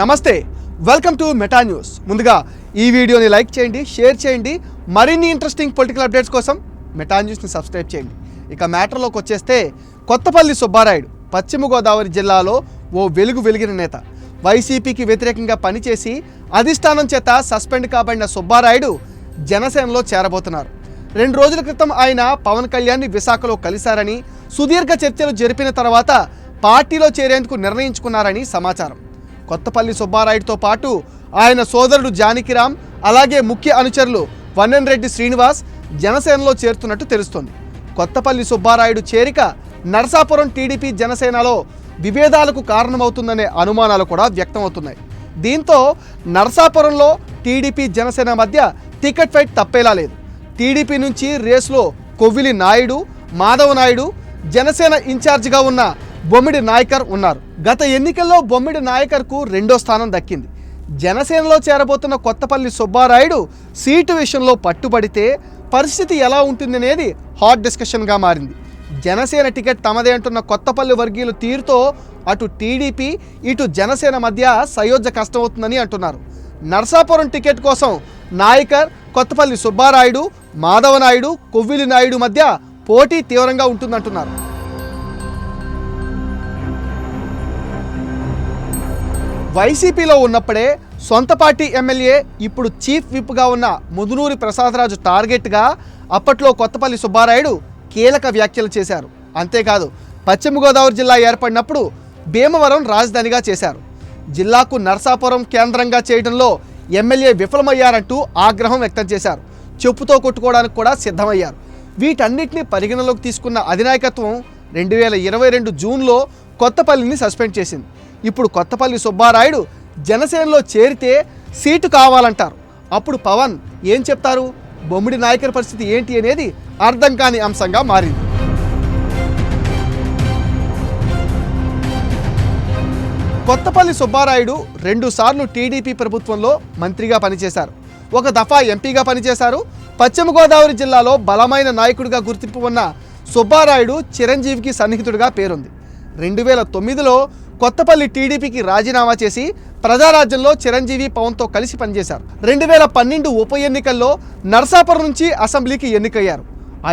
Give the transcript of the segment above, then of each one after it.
నమస్తే welcome to Meta news ముందుగా ఈ వీడియోని లైక్ చేయండి షేర్ చేయండి మరిన్ని ఇంట్రెస్టింగ్ పొలిటికల్ అప్డేట్స్ కోసం మెటా న్యూస్ని సబ్స్క్రైబ్ చేయండి. ఇక మ్యాటర్లోకి వచ్చేస్తే కొత్తపల్లి సుబ్బారాయుడు పశ్చిమ గోదావరి జిల్లాలో ఓ వెలుగు వెలిగిన నేత. వైసీపీకి వ్యతిరేకంగా పనిచేసి అధిష్టానం చేత సస్పెండ్ కాబడిన సుబ్బారాయుడు జనసేనలో చేరబోతున్నారు. రెండు రోజుల క్రితం ఆయన పవన్ కళ్యాణ్ని విశాఖలో కలిశారని సుదీర్ఘ చర్చలు జరిపిన తర్వాత పార్టీలో చేరేందుకు నిర్ణయించుకున్నారని సమాచారం. కొత్తపల్లి సుబ్బారాయుడుతో పాటు ఆయన సోదరుడు జానకిరామ్ అలాగే ముఖ్య అనుచరులు వన్నెన్ రెడ్డి శ్రీనివాస్ జనసేనలో చేరుతున్నట్టు తెలుస్తోంది. కొత్తపల్లి సుబ్బారాయుడు చేరిక నరసాపురం టీడీపీ జనసేనలో విభేదాలకు కారణమవుతుందనే అనుమానాలు కూడా వ్యక్తమవుతున్నాయి. దీంతో నరసాపురంలో టీడీపీ జనసేన మధ్య టికెట్ ఫైట్ తప్పేలా లేదు. టీడీపీ నుంచి రేసులో కొవ్విలి నాయుడు మాధవ నాయుడు జనసేన ఇన్ఛార్జిగా ఉన్న బొమ్మిడి నాయకర్ ఉన్నారు. గత ఎన్నికల్లో బొమ్మిడి నాయకర్కు రెండో స్థానం దక్కింది. జనసేనలో చేరబోతున్న కొత్తపల్లి సుబ్బారాయుడు సీటు విషయంలో పట్టుబడితే పరిస్థితి ఎలా ఉంటుందనేది హాట్ డిస్కషన్గా మారింది. జనసేన టికెట్ తమదే అంటున్న కొత్తపల్లి వర్గీయుల తీరుతో అటు టీడీపీ ఇటు జనసేన మధ్య సయోధ్య కష్టమవుతుందని అంటున్నారు. నర్సాపురం టికెట్ కోసం నాయకర్ కొత్తపల్లి సుబ్బారాయుడు మాధవ నాయుడు కొవ్విలి నాయుడు మధ్య పోటీ తీవ్రంగా ఉంటుందంటున్నారు. వైసీపీలో ఉన్నప్పుడే సొంత పార్టీ ఎమ్మెల్యే ఇప్పుడు చీఫ్ విప్గా ఉన్న ముదునూరి ప్రసాదరాజు టార్గెట్గా అప్పట్లో కొత్తపల్లి సుబ్బారాయుడు కీలక వ్యాఖ్యలు చేశారు. అంతేకాదు పశ్చిమ గోదావరి జిల్లా ఏర్పడినప్పుడు భీమవరం రాజధానిగా చేశారు. జిల్లాకు నర్సాపురం కేంద్రంగా చేయడంలో ఎమ్మెల్యే విఫలమయ్యారంటూ ఆగ్రహం వ్యక్తం చేశారు. చెప్పుతో కొట్టుకోవడానికి కూడా సిద్ధమయ్యారు. వీటన్నిటిని పరిగణలోకి తీసుకున్న అధినాయకత్వం రెండు వేల ఇరవై రెండు జూన్లో కొత్తపల్లిని సస్పెండ్ చేసింది. ఇప్పుడు కొత్తపల్లి సుబ్బారాయుడు జనసేనలో చేరితే సీటు కావాలంటారు. అప్పుడు పవన్ ఏం చెప్తారు? బొమ్మిడి నాయకుల పరిస్థితి ఏంటి అనేది అర్థం కాని అంశంగా మారింది. కొత్తపల్లి సుబ్బారాయుడు రెండుసార్లు టీడీపీ ప్రభుత్వంలో మంత్రిగా పనిచేశారు. ఒక దఫా ఎంపీగా పనిచేశారు. పశ్చిమ గోదావరి జిల్లాలో బలమైన నాయకుడిగా గుర్తింపు ఉన్న సుబ్బారాయుడు చిరంజీవికి సన్నిహితుడిగా పేరుంది. రెండు వేల తొమ్మిదిలో కొత్తపల్లి టీడీపీకి రాజీనామా చేసి ప్రజారాజ్యంలో చిరంజీవి పవన్తో కలిసి పనిచేశారు. రెండు వేల పన్నెండు ఉప ఎన్నికల్లో నర్సాపురం నుంచి అసెంబ్లీకి ఎన్నికయ్యారు.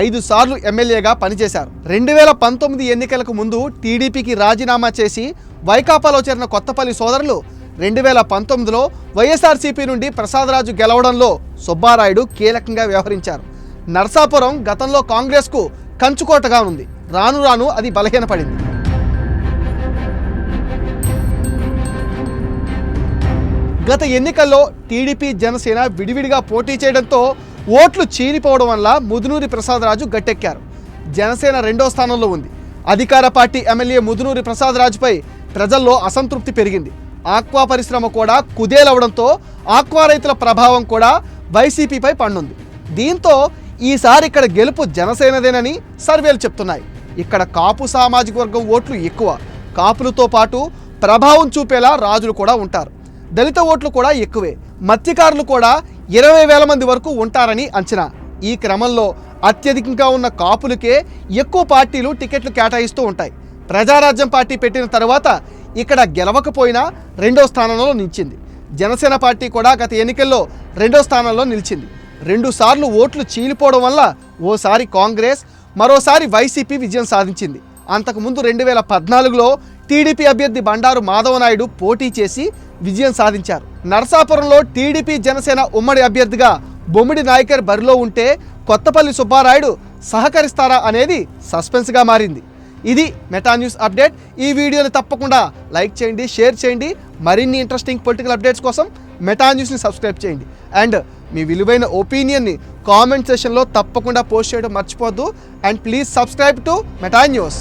ఐదు సార్లు ఎమ్మెల్యేగా పనిచేశారు. రెండు వేల పంతొమ్మిది ఎన్నికలకు ముందు టీడీపీకి రాజీనామా చేసి వైకాపాలో చేరిన కొత్తపల్లి సోదరులు రెండు వేల పంతొమ్మిదిలో వైఎస్ఆర్సీపీ నుండి ప్రసాదరాజు గెలవడంలో సుబ్బారాయుడు కీలకంగా వ్యవహరించారు. నర్సాపురం గతంలో కాంగ్రెస్కు కంచుకోటగా ఉంది. రాను రాను అది బలహీనపడింది. గత ఎన్నికల్లో టీడీపీ జనసేన విడివిడిగా పోటీ చేయడంతో ఓట్లు చీలిపోవడం వల్ల ముదునూరి ప్రసాదరాజు గట్టెక్కారు. జనసేన రెండో స్థానంలో ఉంది. అధికార పార్టీ ఎమ్మెల్యే ముదునూరి ప్రసాదరాజుపై ప్రజల్లో అసంతృప్తి పెరిగింది. ఆక్వా పరిశ్రమ కూడా కుదేలవడంతో ఆక్వా రైతుల ప్రభావం కూడా వైసీపీపై పన్నుంది. దీంతో ఈసారి ఇక్కడ గెలుపు జనసేనదేనని సర్వేలు చెప్తున్నాయి. ఇక్కడ కాపు సామాజిక వర్గం ఓట్లు ఎక్కువ. కాపులతో పాటు ప్రభావం చూపేలా రాజులు కూడా ఉంటారు. దళిత ఓట్లు కూడా ఎక్కువే. మత్స్యకారులు కూడా ఇరవై వేల మంది వరకు ఉంటారని అంచనా. ఈ క్రమంలో అత్యధికంగా ఉన్న కాపులకే ఎక్కువ పార్టీలు టికెట్లు కేటాయిస్తూ ఉంటాయి. ప్రజారాజ్యం పార్టీ పెట్టిన తర్వాత ఇక్కడ గెలవకపోయినా రెండో స్థానంలో నిలిచింది. జనసేన పార్టీ కూడా గత ఎన్నికల్లో రెండో స్థానంలో నిలిచింది. రెండుసార్లు ఓట్లు చీలిపోవడం వల్ల ఓసారి కాంగ్రెస్ మరోసారి వైసీపీ విజయం సాధించింది. అంతకుముందు రెండు వేల పద్నాలుగులో టీడీపీ అభ్యర్థి బండారు మాధవనాయుడు పోటీ చేసి విజయం సాధించారు. నరసాపురంలో టీడీపీ జనసేన ఉమ్మడి అభ్యర్థిగా బొమ్మిడి నాయకర్ బరిలో ఉంటే కొత్తపల్లి సుబ్బారాయుడు సహకరిస్తారా అనేది సస్పెన్స్గా మారింది. ఇది మెటా న్యూస్ అప్డేట్. ఈ వీడియోని తప్పకుండా లైక్ చేయండి షేర్ చేయండి. మరిన్ని ఇంట్రెస్టింగ్ పొలిటికల్ అప్డేట్స్ కోసం మెటా న్యూస్ని సబ్స్క్రైబ్ చేయండి. అండ్ మీ విలువైన ఒపీనియన్ని కామెంట్ సెషన్లో తప్పకుండా పోస్ట్ చేయడం మర్చిపోద్దు and please subscribe to Meta News.